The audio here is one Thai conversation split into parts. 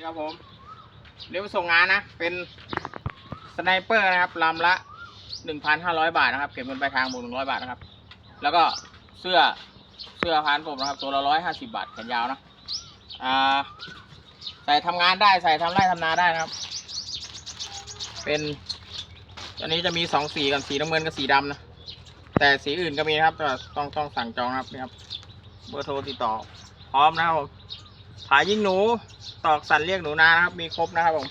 นี่ครับผมเรียกว่าส่งงานนะ เป็นสไนเปอร์นะครับลำละหนึ่งพันห้าร้อยบาทนะครับเก็บเงินปลายทางบวกหนึ่งร้อยบาทนะครับ แล้วก็เสื้อเสื้อพานผมนะครับ ตัวละร้อยห้าสิบาทแขนยาวนะอ่าใส่ทำงานได้ใส่ทำไร่ทำนาได้นะครับ เป็นอันนี้จะมีสองสีกันสีน้ำเงินกับสีดำนะแต่สีอื่นก็มีนะครับแต่ต้องต้องสั่งจองนะครับนี่ครับเบอร์โทรติดต่อพร้อมนะครับ ผายิงหนู ตอกสันเรียกหนูนานะครับ มีครบนะครับผม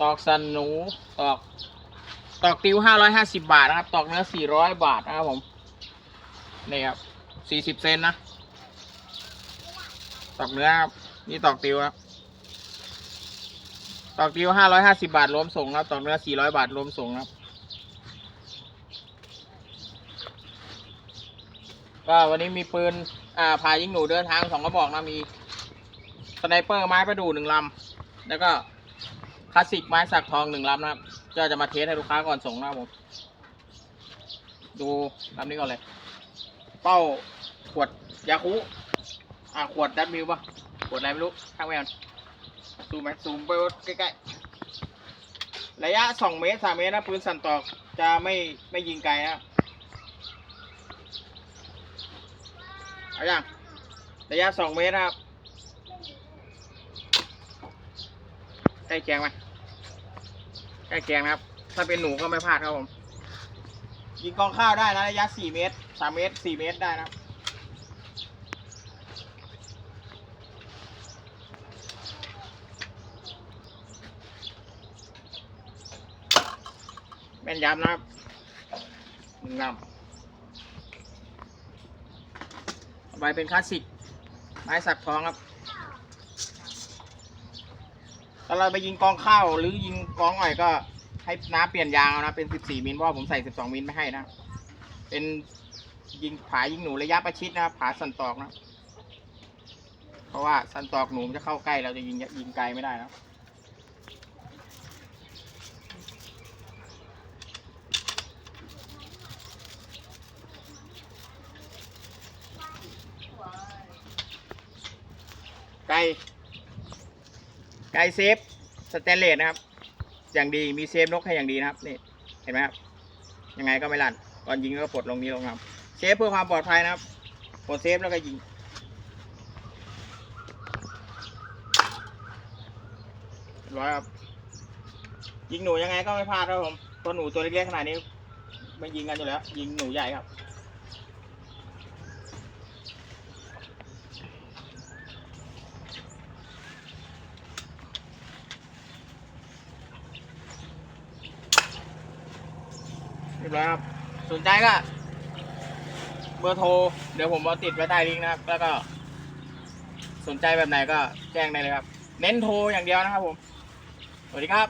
ตอกสันหนู ตอก ตอกติวห้าร้อยห้าสิบาทนะครับ ตอกเนื้อสี่ร้อยบาทนะครับผม นี่ครับสี่สิบเซนนะ ตอกเนื้อครับ นี่ตอกติวครับ ตอกติวห้าร้อยห้าสิบาทรวมส่งครับ ตอกเนื้อสี่ร้อยบาทรวมส่งครับ ก็วันนี้มีปืนอ่าพายิงหนูเดินทางสองกระบอกนะมีสไนเปอร์ไม้ประดู่หนึ่งลำแล้วก็คลาสสิกไม้สักทองหนึ่งลำนะครับก็จะมาเทสให้ลูกค้าก่อนส่งนะครับผมดูลำนี้ก่อนเลย เป้าขวดยาคุอ่าขวดดับมิวป่ะขวดอะไรไม่รู้ข้างแมวซูมไหมซูมไปใกล้ๆระยะสองเมตรสามเมตรนะปืนสั่นตอกจะไม่ไม่ยิงไกลนะครับ เอาอย่างระยะสองเมตรครับ ใกล้เคียงไหมใกล้เคียงนะครับ ถ้าเป็นหนูก็ไม่พลาดครับผม ยิงกองข้าวได้นะระยะสี่เมตรสามเมตรสี่เมตรได้นะครับแม่นยำนะครับหนึ่งลำ ต่อไปเป็นคลาสสิกไม้สักทองครับถ้าเราไปยิงกองข้าวหรือยิงกองอ้อยก็ให้น้าเปลี่ยนยางเอานะเป็น 14 มิลเพราะผมใส่ 12 มิลไม่ให้นะ เป็นยิงผายิงหนูระยะประชิดนะผาสันตอกนะ เพราะว่าสันตอกหนูมันจะเข้าใกล้เราจะยิงยิงไกลไม่ได้นะ ไก่ไก่เซฟสแตนเลสนะครับ อย่างดีมีเซฟนกให้อย่างดีนะครับ นี่เห็นไหมครับยังไงก็ไม่ลั่นก่อนยิงก็ปลดลงนี้ลงครับเซฟเพื่อความปลอดภัยนะครับปลดเซฟแล้วก็ยิงร้อยครับยิงหนูยังไงก็ไม่พลาดครับผมตัวหนูตัวเล็กๆขนาดนี้ไม่ยิงกันอยู่แล้ว ยิงหนูใหญ่ครับ เรียบร้อยครับ สนใจก็ เบอร์โทร เดี๋ยวผมเอาติดไว้ใต้ลิงก์นะครับ แล้วก็ สนใจแบบไหนก็แจ้งได้เลยครับ เน้นโทรอย่างเดียวนะครับผม สวัสดีครับ